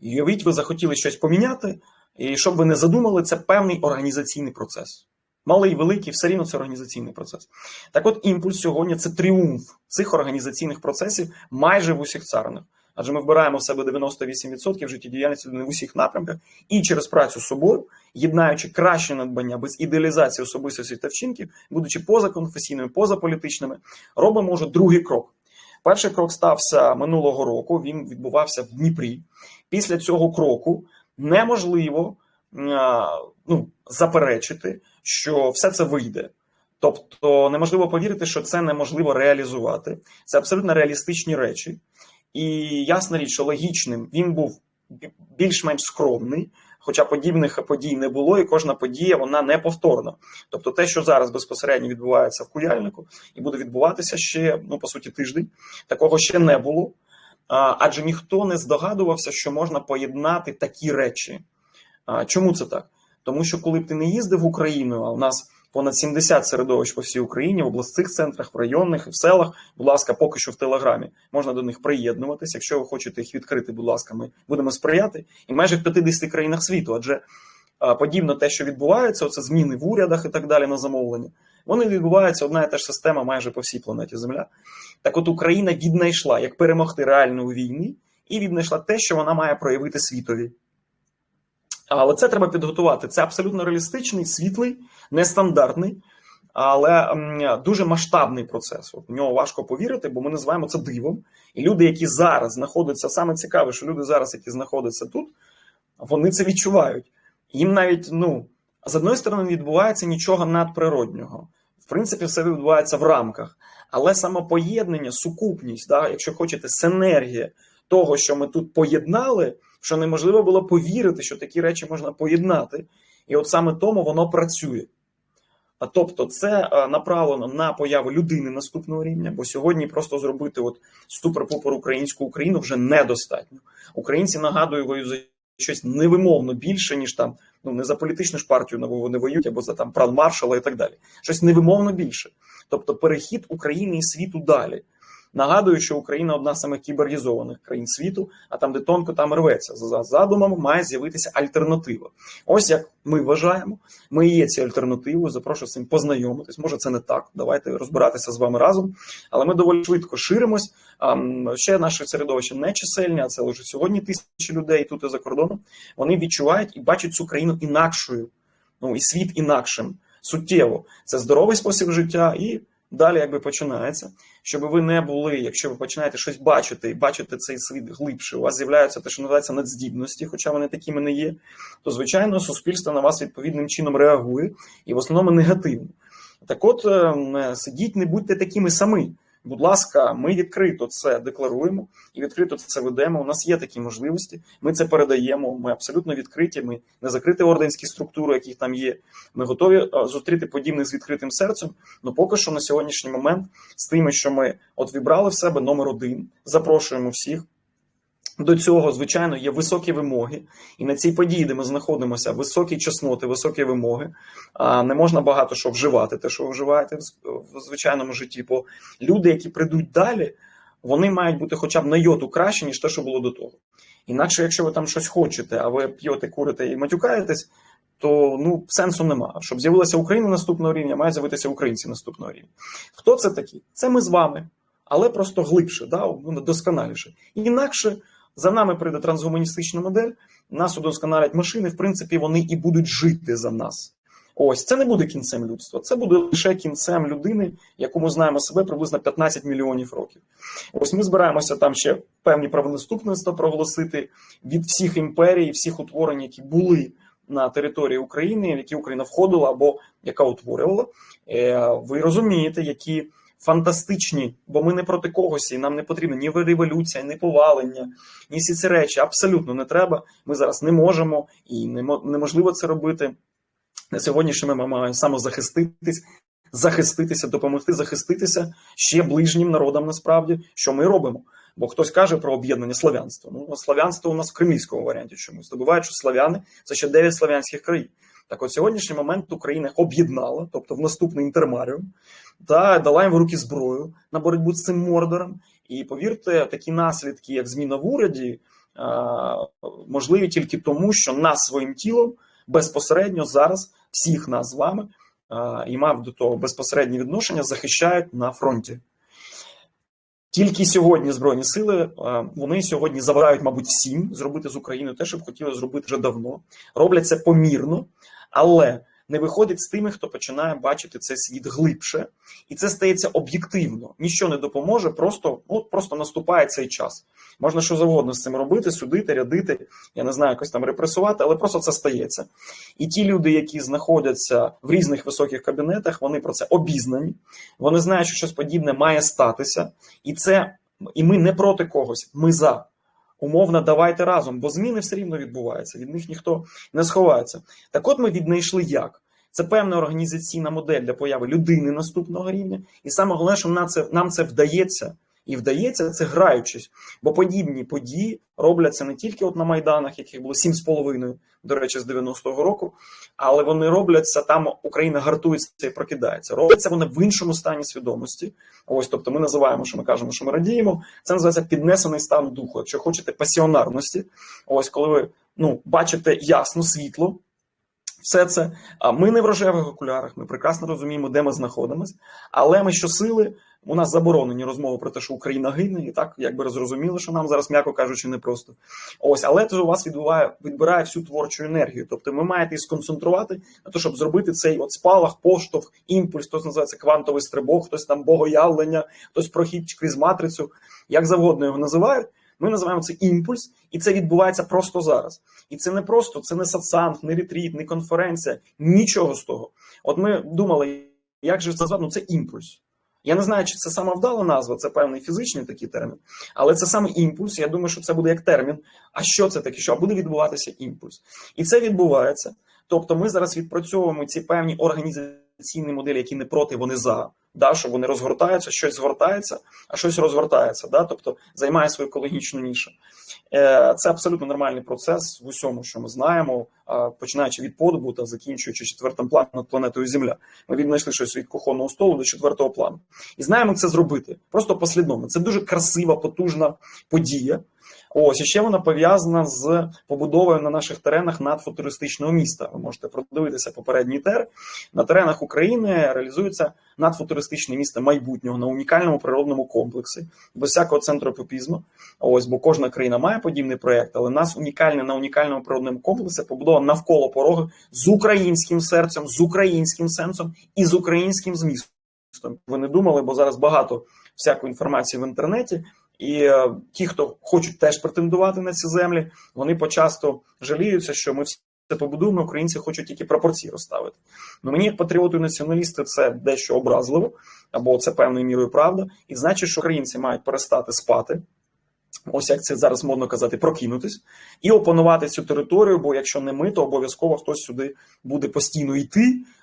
І уявіть, ви захотіли щось поміняти, і щоб ви не задумали, це певний організаційний процес. Малий, великий, все рівно це організаційний процес. Так от імпульс сьогодні це тріумф цих організаційних процесів майже в усіх царинах. Адже ми вбираємо в себе 98% життєдіяльності людини в усіх напрямках і через працю з собою, єднаючи краще надбання без ідеалізації особистості та вчинків, будучи позаконфесійними, позаполітичними, робимо вже другий крок. Перший крок стався минулого року. Він відбувався в Дніпрі. Після цього кроку неможливо ну, заперечити, що все це вийде. Тобто неможливо повірити, що це неможливо реалізувати. Це абсолютно реалістичні речі. І ясна річ, що логічним він був більш-менш скромний, хоча подібних подій не було, і кожна подія вона не повторна. Тобто, те, що зараз безпосередньо відбувається в куяльнику, і буде відбуватися ще, ну по суті, тиждень, такого ще не було. Адже ніхто не здогадувався, що можна поєднати такі речі. Чому це так? Тому що коли б ти не їздив в Україну, а у нас понад 70 середовищ по всій Україні, в обласних центрах, в районних, в селах, будь ласка, поки що в Телеграмі можна до них приєднуватися. Якщо ви хочете їх відкрити, будь ласка, ми будемо сприяти. І майже в 50 країнах світу, адже подібно те, що відбувається, оце зміни в урядах і так далі на замовлення. Вони відбуваються одна і та ж система майже по всій планеті Земля. Так, от Україна віднайшла як перемогти реально у війні, і віднайшла те, що вона має проявити світові. Але це треба підготувати. Це абсолютно реалістичний, світлий, нестандартний, але дуже масштабний процес. От В нього важко повірити, бо ми називаємо це дивом. І люди, які зараз знаходяться, саме цікаве, що люди зараз, які знаходяться тут, вони це відчувають. Їм навіть, ну, з одної сторони, відбувається нічого надприроднього. В принципі, все відбувається в рамках. Але самопоєднання, сукупність, да, якщо хочете, синергія того, що ми тут поєднали що неможливо було повірити, що такі речі можна поєднати. І от саме тому воно працює. А тобто, це е, направлено на появу людини наступного рівня, бо сьогодні просто зробити от супер-пупер українську Україну вже недостатньо. Українці нагадую, воюють за щось невимовно більше, ніж там ну не за політичну ж партію вони воюють або за там пран маршала і так далі. Щось невимовно більше. Тобто, перехід України і світу далі. Нагадую, що Україна одна з самих кіберізованих країн світу, а там, де тонко, там рветься. За задумом має з'явитися альтернатива. Ось як ми вважаємо, ми є ці альтернативою. Запрошую цим познайомитись. Може, це не так. Давайте розбиратися з вами разом. Але ми доволі швидко ширимось. Ще наше середовище не чисельне, а це лише сьогодні тисячі людей тут і за кордоном. Вони відчувають і бачать цю країну інакшою, ну і світ інакшим. Суттєво це здоровий спосіб життя і Далі, якби починається, щоб ви не були, якщо ви починаєте щось бачити і бачите цей світ глибше, у вас з'являються те, що називається надздібності, хоча вони такими не є, то звичайно суспільство на вас відповідним чином реагує і в основному негативно. Так, от ем, сидіть, не будьте такими самі. Будь ласка, ми відкрито це декларуємо і відкрито це ведемо. У нас є такі можливості. Ми це передаємо. Ми абсолютно відкриті. Ми не закриті орденські структури, які там є. Ми готові е, зустріти подібних з відкритим серцем. Ну поки що на сьогоднішній момент з тими, що ми от вібрали в себе номер один, запрошуємо всіх. До цього, звичайно, є високі вимоги, і на цій події, де ми знаходимося, високі чесноти, високі вимоги. Не можна багато що вживати, те, що вживаєте в звичайному житті. Бо люди, які прийдуть далі, вони мають бути хоча б на йоту краще, ніж те, що було до того. Інакше, якщо ви там щось хочете, а ви п'єте, курите і матюкаєтесь, то ну сенсу нема. Щоб з'явилася Україна наступного рівня, має з'явитися українці наступного рівня. Хто це такі? Це ми з вами, але просто глибше, да, досконаліше. Інакше. За нами прийде трансгуманістична модель, нас удосконалять машини, в принципі, вони і будуть жити за нас. Ось це не буде кінцем людства, це буде лише кінцем людини, яку ми знаємо себе приблизно 15 мільйонів років. Ось ми збираємося там ще певні правонаступництва проголосити від всіх імперій, всіх утворень, які були на території України, в які Україна входила або яка утворювала. Е, ви розумієте, які фантастичні, бо ми не проти когось, і нам не потрібна ні революція, ні повалення, ні всі ці речі. Абсолютно не треба. Ми зараз не можемо і неможливо це робити. На сьогоднішньому ми маємо самозахиститись, захиститися, допомогти захиститися ще ближнім народам, насправді, що ми робимо. Бо хтось каже про об'єднання славянства. Ну, славянство у нас в кримійському варіанті чомусь. Здобувають, що славяни це ще 9 славянських країн. Так от сьогоднішній момент Україна об'єднала, тобто в наступний інтермаріум, та дала їм в руки зброю на боротьбу з цим мордором. І повірте, такі наслідки, як зміна в уряді, можливі тільки тому, що нас своїм тілом безпосередньо зараз всіх нас з вами і мав до того безпосереднє відношення захищають на фронті. Тільки сьогодні Збройні сили вони сьогодні забирають, мабуть, всім зробити з Україною те, що б хотіли зробити вже давно. Роблять це помірно, але не виходить з тими, хто починає бачити цей світ глибше, і це стається об'єктивно. Ніщо не допоможе, просто от просто наступає цей час. Можна що завгодно з цим робити, судити, рядити, я не знаю, якось там репресувати, але просто це стається. І ті люди, які знаходяться в різних високих кабінетах, вони про це обізнані. Вони знають, що щось подібне має статися, і це і ми не проти когось, ми за. Умовно, давайте разом, бо зміни все рівно відбуваються. Від них ніхто не сховається. Так, от ми віднайшли як. Це певна організаційна модель для появи людини наступного рівня, і саме головне, що нам це нам це вдається. І вдається це граючись, бо подібні події робляться не тільки от на майданах, яких було 7,5, до речі, з 90-го року, але вони робляться там. Україна гартується і прокидається. Робляться вони в іншому стані свідомості. Ось, тобто, ми називаємо, що ми кажемо, що ми радіємо. Це називається піднесений стан духу. Якщо хочете пасіонарності, ось коли ви ну бачите ясно світло. Все це ми не в рожевих окулярах. Ми прекрасно розуміємо, де ми знаходимося, але ми щосили у нас заборонені розмови про те, що Україна гине, і так якби зрозуміло, що нам зараз, м'яко кажучи, не просто ось, але це у вас відбуває відбирає всю творчу енергію. Тобто, ви маєте сконцентрувати на те, щоб зробити цей от спалах, поштовх, імпульс, хтось називається квантовий стрибок, хтось там богоявлення, хтось прохід крізь матрицю, як завгодно його називають. Ми називаємо це імпульс, і це відбувається просто зараз. І це не просто, це не сатсанг, не ретріт, не конференція, нічого з того. От ми думали, як же це назвати? Ну, це імпульс. Я не знаю, чи це саме вдала назва, це певний фізичний такий термін, але це саме імпульс. Я думаю, що це буде як термін. А що це таке? Що буде відбуватися імпульс? І це відбувається. Тобто, ми зараз відпрацьовуємо ці певні організаційні моделі, які не проти, вони за. Да, що вони розгортаються, щось згортається, а щось розгортається, да, тобто займає свою екологічну нішу. Е, це абсолютно нормальний процес в усьому, що ми знаємо, починаючи від подобу та закінчуючи четвертим планом над планетою Земля. Ми віднайшли щось від кухонного столу до четвертого плану. І знаємо це зробити просто послідовно. Це дуже красива, потужна подія. Ось і ще вона пов'язана з побудовою на наших теренах надфутуристичного міста. Ви можете продивитися попередній тер. На теренах України реалізується надфутуристичне місто майбутнього на унікальному природному комплексі, без всякого центру попізму. Ось, бо кожна країна має подібний проєкт, але нас унікальне на унікальному природному комплексі побудовано навколо пороги з українським серцем, з українським сенсом і з українським змістом. Ви не думали, бо зараз багато всякої інформації в інтернеті. І е, ті, хто хочуть теж претендувати на ці землі, вони почасто жаліються, що ми все побудуємо, українці хочуть тільки пропорції розставити. Ну мені, як патріоту і націоналісти, це дещо образливо, або це певною мірою правда, і значить, що українці мають перестати спати. Ось як це зараз модно казати, прокинутись і опанувати цю територію. Бо якщо не ми, то обов'язково хтось сюди буде постійно йти,